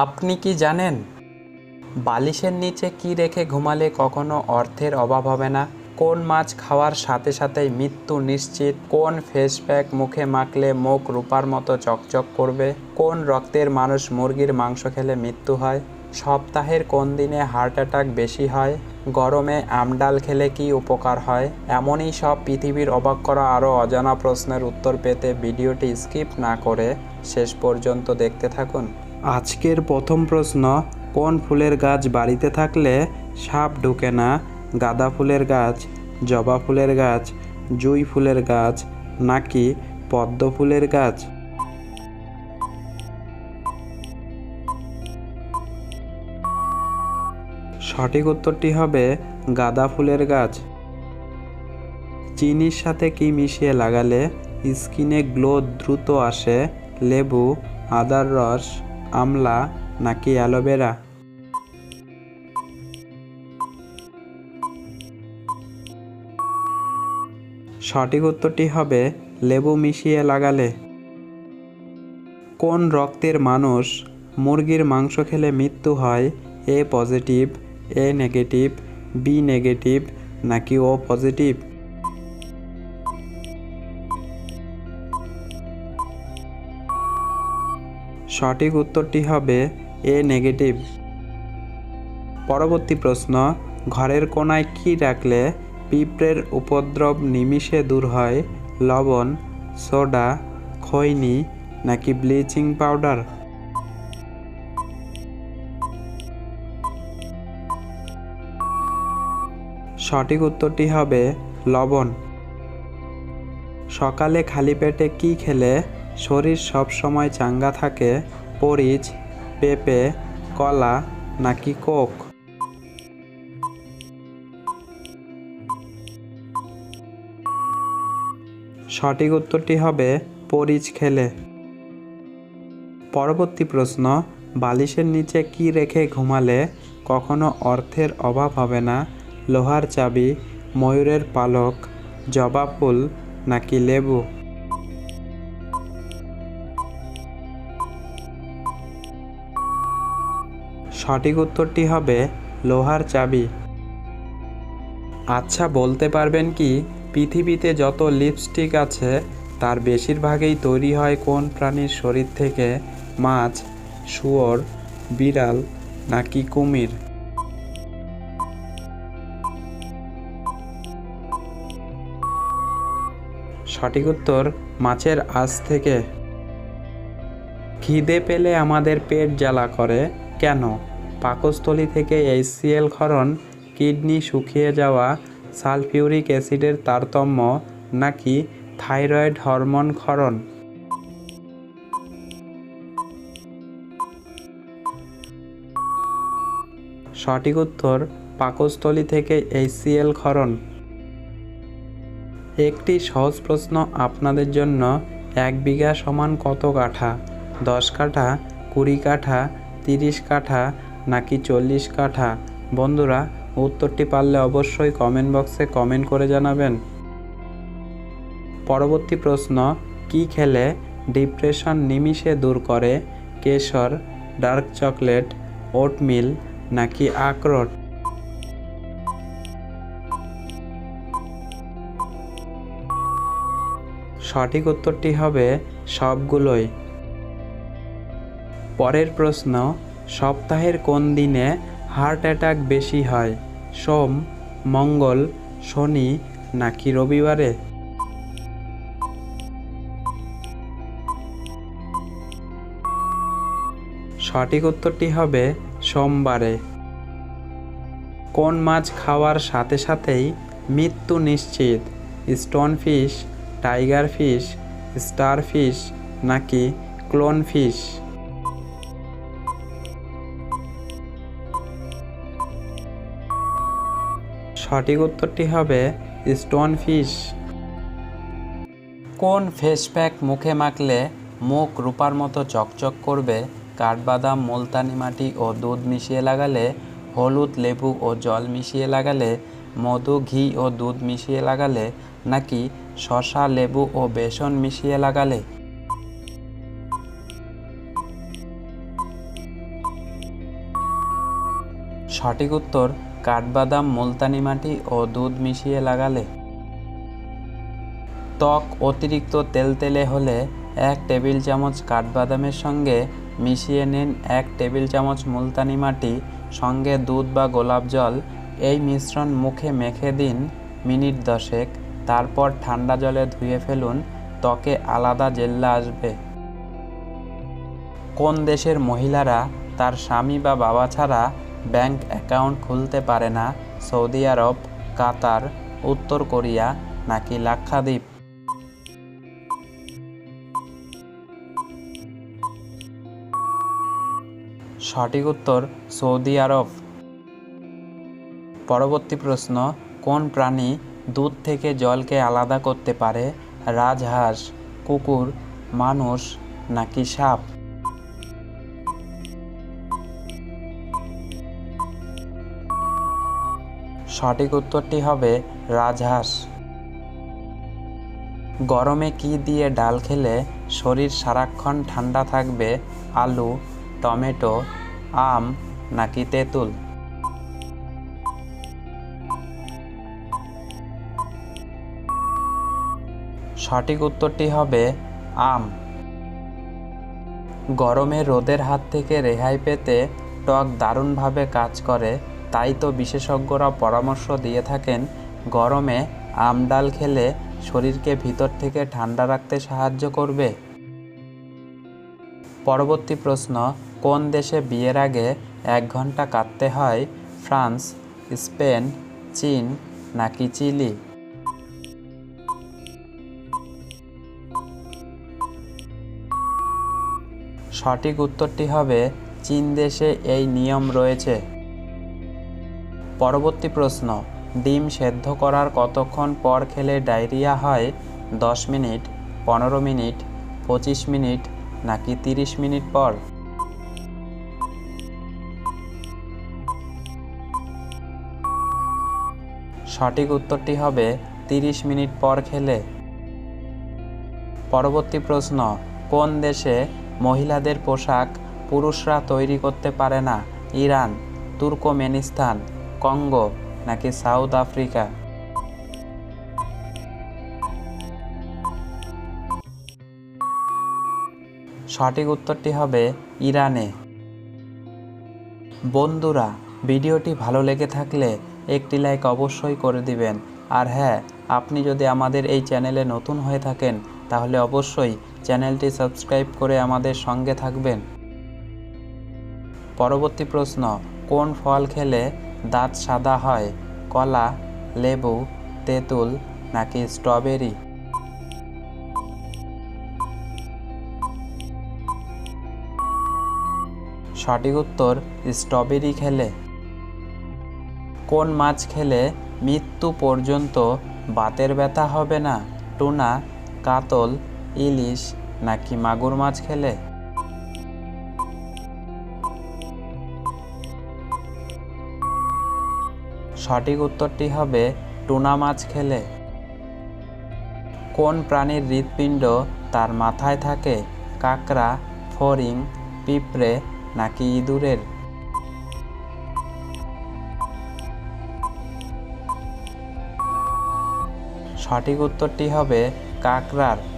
আপনি কি জানেন? বালিশের নিচে কি রেখে ঘুমালে কখনো অর্থের অভাব হবে না? কোন মাছ খাওয়ার সাথে সাথেই মৃত্যু নিশ্চিত? কোন ফেস প্যাক মুখে মাখলে মুখ রূপার মতো চকচক করবে? কোন রক্তের মানুষ মুরগির মাংস খেলে মৃত্যু হয়? সপ্তাহের কোন দিনে হার্ট অ্যাটাক বেশি হয়? গরমে আমডাল খেলে কি উপকার হয়? এমনই সব পৃথিবীর অবাক করা আরও অজানা প্রশ্নের উত্তর পেতে ভিডিওটি স্কিপ না করে শেষ পর্যন্ত দেখতে থাকুন। আজকের প্রথম প্রশ্ন, কোন ফুলের গাছ বাড়িতে থাকলে সাপ ঢুকে না? গাঁদা ফুলের গাছ, জবা ফুলের গাছ, জুই ফুলের গাছ, নাকি পদ্ম ফুলের গাছ? সঠিক উত্তরটি হবে গাঁদা ফুলের গাছ। চিনির সাথে কি মিশিয়ে লাগালে স্কিনে গ্লো দ্রুত আসে, লেবু, আদার রস আমলা নাকি অ্যালোভেরা? সঠিক উত্তরটি হবে লেবু মিশিয়ে লাগালে। কোন রক্তের মানুষ মুরগির মাংস খেলে মৃত্যু হয়? A positive, A negative, B negative নাকি ও পজিটিভ? সঠিক উত্তরটি হবে এ নেগেটিভ। পরবর্তী প্রশ্ন, ঘরের কোনায় কি রাখলে পিঁপড়ের উপদ্রব নিমিষে দূর হয়? লবণ, সোডা, খৈনি নাকি ব্লিচিং পাউডার? সঠিক উত্তরটি হবে লবণ। সকালে খালি পেটে কি খেলে শরীর সব সময় চাঙ্গা থাকে, পরিচ, পেঁপে, কলা নাকি কোক? সঠিক উত্তরটি হবে পরিচ খেলে। পরবর্তী প্রশ্ন, বালিশের নিচে কি রেখে ঘুমালে কখনো অর্থের অভাব হবে না? লোহার চাবি, ময়ূরের পালক, জবা ফুল নাকি লেবু? সঠিক উত্তরটি হবে লোহার চাবি। আচ্ছা বলতে পারবেন কি, পৃথিবীতে যত লিপস্টিক আছে, তার বেশিরভাগই তৈরি হয় কোন প্রাণীর শরীর থেকে? মাছ, শুয়োর, বিড়াল নাকি কুমির? সঠিক উত্তর, মাছের আঁশ থেকে। খিদে পেলে আমাদের পেট জ্বালা করে। কেন? পাকস্থলী থেকে এইচসিএল ক্ষরণ, কিডনি শুকিয়ে যাওয়া, সালফিউরিক অ্যাসিডের তারতম্য, নাকি থাইরয়েড হরমোন ক্ষরণ? সঠিক উত্তর, পাকস্থলী থেকে এইচসিএল ক্ষরণ। একটি সহজ প্রশ্ন আপনাদের জন্য, এক বিঘা সমান কত কাঠা? দশ কাঠা, কুড়ি কাঠা, তিরিশ কাঠা নাকি চল্লিশ কাঠা? বন্ধুরা, উত্তরটি পারলে অবশ্যই কমেন্ট বক্সে কমেন্ট করে জানাবেন। পরবর্তী প্রশ্ন, কি খেলে ডিপ্রেশন নিমিষে দূর করে? কেশর ডার্ক চকলেট ওটমিল নাকি আখরোট? সঠিক উত্তরটি হবে সবগুলোই। পরের প্রশ্ন সপ্তাহের কোন দিনে হার্ট অ্যাটাক বেশি হয়? সোম, মঙ্গল, শনি নাকি রবিবারে? সঠিক উত্তরটি হবে সোমবারে। কোন মাছ খাওয়ার সাথে সাথেই মৃত্যু নিশ্চিত? Stone fish, tiger fish, star fish নাকি ক্লোন ফিশ? সঠিক উত্তরটি হবে স্টোন ফিশ কোন ফেস প্যাক মুখে মাখলে মুখ রূপার মতো চকচক করবে? কাঠবাদাম, মুলতানি মাটি ও দুধ মিশিয়ে লাগালে, হলুদ, লেবু ও জল মিশিয়ে লাগালে, মধু, ঘি ও দুধ মিশিয়ে লাগালে, নাকি শশা লেবু ও বেসন মিশিয়ে লাগালে? সঠিক উত্তর, কাঠবাদাম, মুলতানি মাটি ও দুধ মিশিয়ে লাগালে। ত্বক অতিরিক্ত তেলতেলে হলে এক টেবিল চামচ কাঠবাদামের সঙ্গে মিশিয়ে নিন এক টেবিল চামচ মুলতানি মাটি, সঙ্গে দুধ বা গোলাপ জল। এই মিশ্রণ মুখে মেখে দিন মিনিট দশেক, তারপর ঠান্ডা জলে ধুয়ে ফেলুন, ত্বকে আলাদা জেল্লা আসবে। কোন দেশের মহিলারা তার স্বামী বা বাবা ছাড়া ব্যাংক অ্যাকাউন্ট খুলতে পারে না সৌদি আরব, কাতার, উত্তর কোরিয়া নাকি লাক্ষাদ্বীপ? সঠিক উত্তর, সৌদি আরব। পরবর্তী প্রশ্ন, কোন প্রাণী দুধ থেকে জলকে আলাদা করতে পারে? রাজহাঁস, কুকুর, মানুষ নাকি সাপ? সঠিক উত্তরটি হবে রাজহাঁস। গরমে কি দিয়ে ডাল খেলে শরীর সারাক্ষণ ঠান্ডা থাকবে, আলু, টমেটো, আম নাকি তেঁতুল? সঠিক উত্তরটি হবে আম। গরমে রোদের হাত থেকে রেহাই পেতে টক দারুণভাবে কাজ করে তাই তো বিশেষজ্ঞরা পরামর্শ দিয়ে থাকেন, গরমে আম ডাল খেলে শরীরকে ভিতর থেকে ঠান্ডা রাখতে সাহায্য করবে। পরবর্তী প্রশ্ন, কোন দেশে বিয়ের আগে এক ঘণ্টা কাটতে হয়, ফ্রান্স, স্পেন, চীন নাকি চিলি? সঠিক উত্তরটি হবে, চীন দেশে এই নিয়ম রয়েছে। পরবর্তী প্রশ্ন, ডিম সেদ্ধ করার কতক্ষণ পর খেলে ডায়রিয়া হয়? দশ মিনিট, পনেরো মিনিট, পঁচিশ মিনিট, নাকি তিরিশ মিনিট পর? সঠিক উত্তরটি হবে, তিরিশ মিনিট পর খেলে। পরবর্তী প্রশ্ন, কোন দেশে মহিলাদের পোশাক পুরুষরা তৈরি করতে পারে না? ইরান, তুর্কমেনিস্তান কঙ্গো নাকি সাউথ আফ্রিকা সঠিক উত্তরটি হবে ইরানে। বন্ধুরা, ভিডিওটি ভালো লেগে থাকলে একটি লাইক অবশ্যই করে দিবেন। আর হ্যাঁ আপনি যদি আমাদের এই চ্যানেলে নতুন হয়ে থাকেন, তাহলে অবশ্যই চ্যানেলটি সাবস্ক্রাইব করে আমাদের সঙ্গে থাকবেন। পরবর্তী প্রশ্ন, কোন ফল খেলে দাঁত সাদা হয়, কলা, লেবু, তেঁতুল নাকি স্ট্রবেরি? সঠিক উত্তর, স্ট্রবেরি খেলে। কোন মাছ খেলে মৃত্যু পর্যন্ত বাতের ব্যথা হবে না? টুনা, কাতল, ইলিশ নাকি মাগুর মাছ খেলে? সঠিক উত্তরটি হবে টুনা মাছ খেলে। কোন প্রাণীর হৃৎপিণ্ড তার মাথায় থাকে? কাকড়া ফরিং পিঁপড়ে নাকি ইঁদুরের? সঠিক উত্তরটি হবে কাকড়ার।